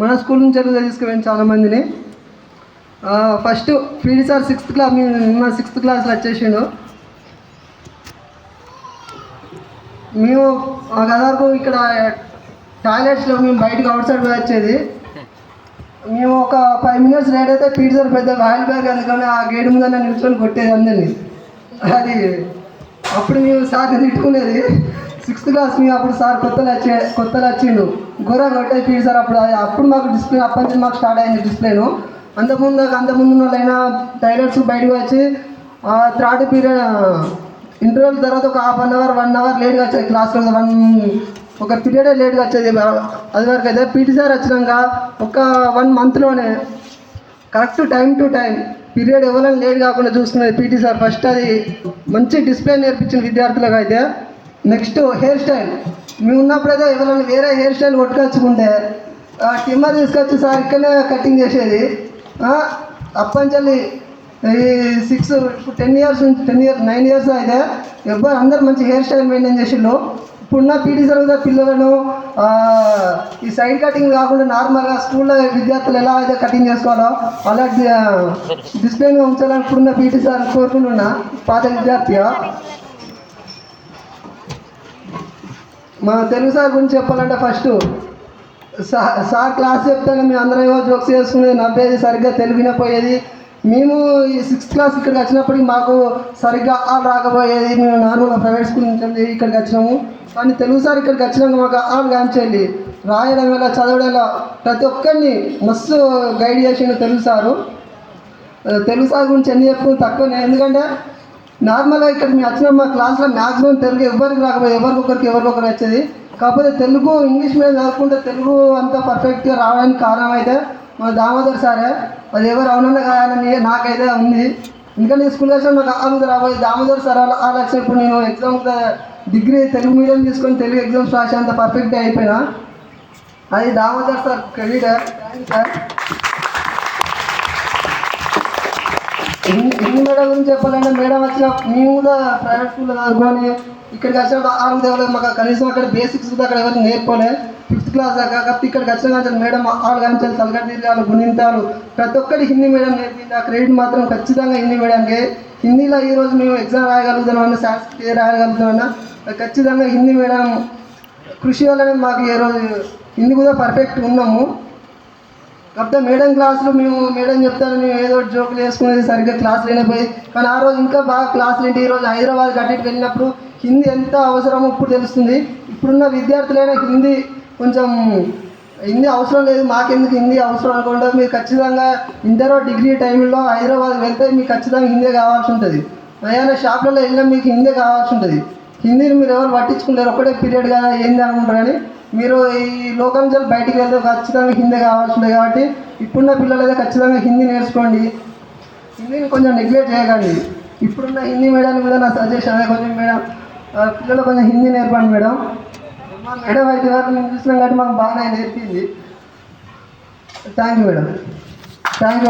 మన స్కూల్ నుంచి వెళ్ళి తీసుకుపోయాను చాలా మందిని first PD sir sixth class మేము సిక్స్త్ క్లాస్లో వచ్చేసిండు. మేము ఆ ఇక్కడ టాయిలెట్స్లో మేము బయటకు అవుట్ సైడ్ పోయి వచ్చేది. మేము ఒక ఫైవ్ మినిట్స్ లేట్ అయితే పీడి సార్ పెద్ద ఆయిల్ బ్యాగ్ అందుకని ఆ గేట్ మీద నిల్చొని కొట్టేది అందరినీ. అది అప్పుడు మేము సార్ తిట్టుకునేది. సిక్స్త్ క్లాస్ మేము అప్పుడు సార్ కొత్తలు వచ్చే కొత్తలు వచ్చిండు. ఘోరంగా కొట్టేది పీడి సార్ అప్పుడు. అప్పుడు మాకు డిస్ప్లే అప్పటి నుంచి మాకు స్టార్ట్ అయింది డిస్ప్లేను అంతకుముందు అంతకుముందు వాళ్ళైనా టైలర్స్ బయటకు వచ్చి థర్డ్ పీరియడ్ ఇంటర్వెల్ తర్వాత ఒక half an hour one hour లేట్గా వచ్చేది క్లాస్లో వన్ ఒక పీరియడే లేట్గా వచ్చేది. అది వరకు అయితే పీటీ సార్ వచ్చినాక ఒక one మంత్లోనే correct time to time period ఎవరైనా లేట్ కాకుండా చూసుకునేది పీటీ సార్ ఫస్ట్ అది మంచి డిస్ప్లే నేర్పించిన విద్యార్థులకు అయితే నెక్స్ట్ హెయిర్ స్టైల్. మేము ఉన్నప్పుడైతే ఎవరైనా వేరే హెయిర్ స్టైల్ కొట్టుకొచ్చుకుంటే టిమ్మర్ తీసుకొచ్చి సార్ ఇక్కడనే కటింగ్ చేసేది. అప్పంచల్లి ఈ సిక్స్ టెన్ ఇయర్స్ నుంచి టెన్ ఇయర్స్ నైన్ ఇయర్స్ అయితే ఎవ్వరు అందరు మంచి హెయిర్ స్టైల్ మెయింటైన్ చేసిండు ఇప్పుడున్న పీటీ సార్ కూడా పిల్లలను ఈ సైడ్ కటింగ్ కాకుండా నార్మల్గా స్కూల్లో విద్యార్థులు ఎలా అయితే కటింగ్ చేసుకోవాలో అలా డిస్ప్లేగా ఉంచాలని ఇప్పుడున్న పీటీ సార్ కోరుకుంటున్నా పాత విద్యార్థిగా మా తెలుగు సార్ గురించి చెప్పాలంటే ఫస్ట్ సార్ సార్ క్లాస్ చెప్తాను మేము అందరం ఏవో జోక్స్ చేసుకునేది నవ్వేది సరిగ్గా తెలుగునే పోయేది మేము ఈ సిక్స్త్ క్లాస్ ఇక్కడికి వచ్చినప్పటికి మాకు సరిగ్గా ఆల్ రాకపోయేది. మేము నార్మల్గా ప్రైవేట్ స్కూల్ నుంచి ఇక్కడికి వచ్చినాము. కానీ తెలుగు సార్ ఇక్కడికి వచ్చినాక మాకు ఆల్ కాంచేయాలి రాయడం ఎలా చదవడం ఎలా ప్రతి ఒక్కరిని మస్తు గైడ్ చేసిండు తెలుగు సారు. తెలుగు సార్ గురించి ఎన్ని చెప్పుకుని తక్కువనే. ఎందుకంటే నార్మల్గా ఇక్కడ మేము వచ్చిన మా క్లాస్లో మ్యాక్సిమం తెలుగు ఎవరికి రాకపోయి ఎవరికొకరికి ఎవరికొకరు వచ్చేది. కాకపోతే తెలుగు ఇంగ్లీష్ మీడియం చదువుకుంటే తెలుగు అంత పర్ఫెక్ట్గా రావడానికి కారణం అయితే మన దామోదర్ సారే. అది ఎవరు అవునన్నా కాదని నాకైతే ఉంది. ఎందుకంటే ఈ స్కూల్ వచ్చిన నాకు ఆలోచన రాబోయే దామోదర్ సార్ అలా అలా ఇప్పుడు నేను ఎగ్జామ్ డిగ్రీ తెలుగు మీడియం తీసుకొని తెలుగు ఎగ్జామ్స్ రాసి అంత పర్ఫెక్ట్గా అయిపోయినా. అది Damodar sir credit thank sir. Hindi Hindi madam గురించి చెప్పాలంటే మేడం వచ్చిన మేము కూడా ప్రైవేట్ స్కూల్లో చదువుకొని ఇక్కడికి వచ్చినప్పుడు ఆరు దేవులు మాకు కనీసం అక్కడ బేసిక్స్ కూడా అక్కడ ఎవరు నేర్పలే. ఫిఫ్త్ క్లాస్ దాకా కాబట్టి ఇక్కడికి వచ్చిన కానీ మేడం ఆరు గంటలు తలగడ్డ తీర్గాలు గుణింతాలు. ప్రతి ఒక్కటి హిందీ మీడియం నేర్పింది. ఆ క్రెడిట్ మాత్రం ఖచ్చితంగా హిందీ మీడియంకి హిందీలో ఈ రోజు మేము ఎగ్జామ్ రాయగలుగుతున్నామన్నా సాంస్కృతిక రాయగలుగుతున్నామన్నా ఖచ్చితంగా హిందీ మీడియం కృషి వల్లనే మాకు ఈ రోజు హిందీ కూడా పర్ఫెక్ట్ ఉన్నాము. కాకపోతే మేడం క్లాసులు మేము మేడం చెప్తాను మేము ఏదో ఒకటి జోకులు వేసుకునేది సరిగ్గా క్లాస్ లేనిపోయి కానీ ఆ రోజు ఇంకా బాగా క్లాసులు ఏంటి ఈ రోజు హైదరాబాద్ అటు వెళ్ళినప్పుడు హిందీ ఎంత అవసరమో ఇప్పుడు తెలుస్తుంది. ఇప్పుడున్న విద్యార్థులైనా హిందీ కొంచెం హిందీ అవసరం లేదు మాకెందుకు హిందీ అవసరం అనుకుంటే మీరు ఖచ్చితంగా ఇంటర్ డిగ్రీ టైంలో హైదరాబాద్ వెళ్తే మీకు ఖచ్చితంగా హిందీ కావాల్సి ఉంటుంది. ఏదైనా షాప్లలో వెళ్ళినా మీకు హిందీ కావాల్సి ఉంటుంది. హిందీని మీరు ఎవరు పట్టించుకుంటారు? ఒకటే పీరియడ్ కదా ఏంది అనుకుంటారు కానీ మీరు ఈ లోకం నుంచి బయటికి వెళ్తే ఖచ్చితంగా హిందీ కావాల్సి ఉంది కాబట్టి ఇప్పుడున్న పిల్లలు అయితే ఖచ్చితంగా హిందీ నేర్చుకోండి. హిందీని కొంచెం నెగ్లెక్ట్ చేయకండి. ఇప్పుడున్న హిందీ మేడం కూడా నా సజెషన్ అదే కొంచెం మేడం పిల్లలు కొంచెం హిందీ నేర్పండి మేడం. మా మేడం అయితే వరకు మేము చూసినాం కాబట్టి మాకు బాగానే నేర్పింది. Thank you madam. Thank you